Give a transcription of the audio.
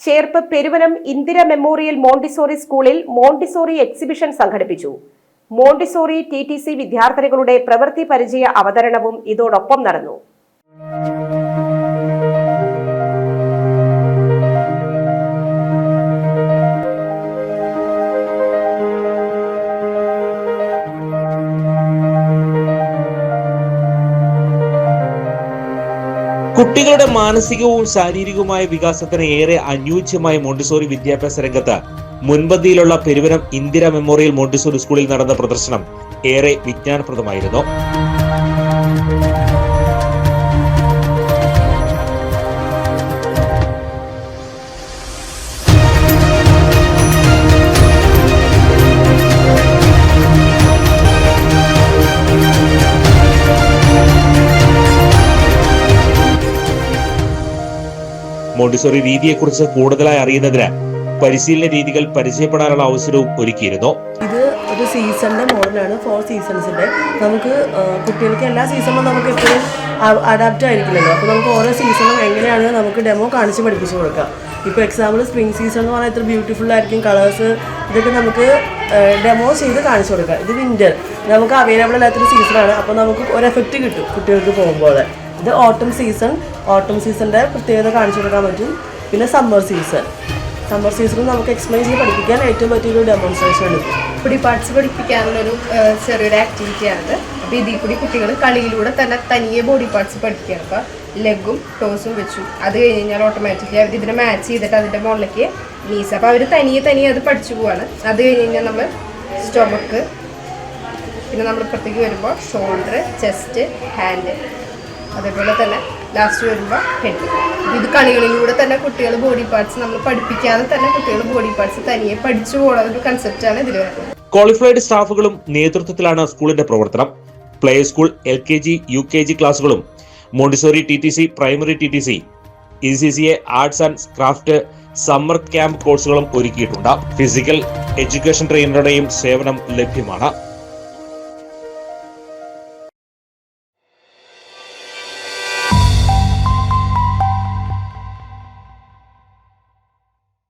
Cherpu Peruvanam Indira memorial Montessori സ്കൂളിൽ Montessori exhibition സംഘടിപ്പിച്ചു. Montessori T T C വിദ്യാർത്ഥികളുടെ പ്രവൃത്തി പരിചയ അവതരണവും ഇതോടൊപ്പം നടന്നു. കുട്ടികളുടെ മാനസികവും ശാരീരികവുമായ വികാസത്തിന് ഏറെ അനുയോജ്യമായ മോണ്ടിസോറി വിദ്യാഭ്യാസ രംഗത്ത് മുൻപന്തിയിലുള്ള പെരുവനം ഇന്ദിര മെമ്മോറിയൽ മോണ്ടിസോറി സ്കൂളിൽ നടന്ന പ്രദർശനം ഏറെ വിജ്ഞാനപ്രദമായിരുന്നു. മോണ്ടിസോറി രീതിയെക്കുറിച്ച് കൂടുതലായി അറിയുന്നതിന് പരിശീലന രീതികൾ പരിചയപ്പെടാനുള്ള അവസരവും ഒരുക്കിയിരുന്നു. ഇത് ഒരു സീസണിന്റെ മോഡലാണ് ഫോർ സീസൺസിന്റെ നമുക്ക് കുട്ടികൾക്ക് എല്ലാ സീസണും നമുക്ക് എപ്പോഴും അഡാപ്റ്റ് ആയിരിക്കില്ലല്ലോ. അപ്പോൾ നമുക്ക് ഓരോ സീസണും എങ്ങനെയാണ് നമുക്ക് ഡെമോ കാണിച്ച് പഠിപ്പിച്ചു കൊടുക്കാം. ഇപ്പോൾ എക്സാമ്പിൾ സ്പ്രിംഗ് സീസൺ എന്ന് പറഞ്ഞാൽ ഇത്ര ബ്യൂട്ടിഫുൾ ആയിരിക്കും കളേഴ്സ് ഇതൊക്കെ നമുക്ക് ഡെമോ ചെയ്ത് കാണിച്ചു കൊടുക്കാം. ഇത് വിന്റർ നമുക്ക് അവൈലബിൾ അല്ലാത്തൊരു സീസണാണ് അപ്പോൾ നമുക്ക് ഒരു എഫക്റ്റ് കിട്ടും കുട്ടികൾക്ക് പോകുമ്പോൾ. ഇത് ഓട്ടം സീസൺ ഓട്ടം സീസണിന്റെ പ്രത്യേകത കാണിച്ചു കൊടുക്കാൻ പറ്റും. പിന്നെ സമ്മർ സീസൺ സമ്മർ സീസണിൽ നമുക്ക് എക്സ്പ്ലെയിൻ ചെയ്ത് പഠിപ്പിക്കാൻ ഏറ്റവും പറ്റിയൊരു ഡെമോൺസ്ട്രേഷൻ ആണ് ബോഡി പാർട്സ് പഠിപ്പിക്കാനുള്ളൊരു ചെറിയൊരു ആക്ടിവിറ്റിയാണിത് അപ്പോൾ ഇതിൽ കൂടി കുട്ടികൾ കളിയിലൂടെ തന്നെ തനിയെ ബോഡി പാർട്സ് പഠിക്കുകയാണ്. അപ്പോൾ ലെഗും ടോസും വെച്ചു. അത് കഴിഞ്ഞ് കഴിഞ്ഞാൽ ഓട്ടോമാറ്റിക്കലി അവർ ഇതിനെ മാച്ച് ചെയ്തിട്ട് അതിന്റെ മുകളിലേക്ക് നീസ് അപ്പോൾ അവർ തനിയെ തനിയെ അത് പഠിച്ചു പോവാണ്. അത് കഴിഞ്ഞ് കഴിഞ്ഞാൽ നമ്മൾ സ്റ്റൊമക്ക് പിന്നെ നമ്മൾ ഇപ്പുറത്തേക്ക് വരുമ്പോൾ ഷോൾഡർ ചെസ്റ്റ് ഹാൻഡ് അതേപോലെ തന്നെ ലാസ്റ്റ് വരുമ്പോൾ ഹെഡ് ഇത് കളികളിലൂടെ തന്നെ കുട്ടികൾ ബോഡി പാർട്സ് നമ്മൾ പഠിപ്പിക്കാതെ തന്നെ കുട്ടികൾ ബോഡി പാർട്സ് തനിയെ പഠിച്ചു പോകുന്ന ഒരു കൺസെപ്റ്റാണ് ഇതിൽ വരുന്നത്. ക്വാളിഫൈഡ് സ്റ്റാഫുകളും നേതൃത്വത്തിലാണ് സ്കൂളിന്റെ പ്രവർത്തനം. Play school L K G U K G ക്ലാസുകളും Montessori T T C primary T T C E C C A arts and craft summer camp കോഴ്സുകളും ഒരുക്കിയിട്ടുണ്ട്. ഫിസിക്കൽ എഡ്യൂക്കേഷൻ ട്രെയിനറുടെയും സേവനം ലഭ്യമാണ്.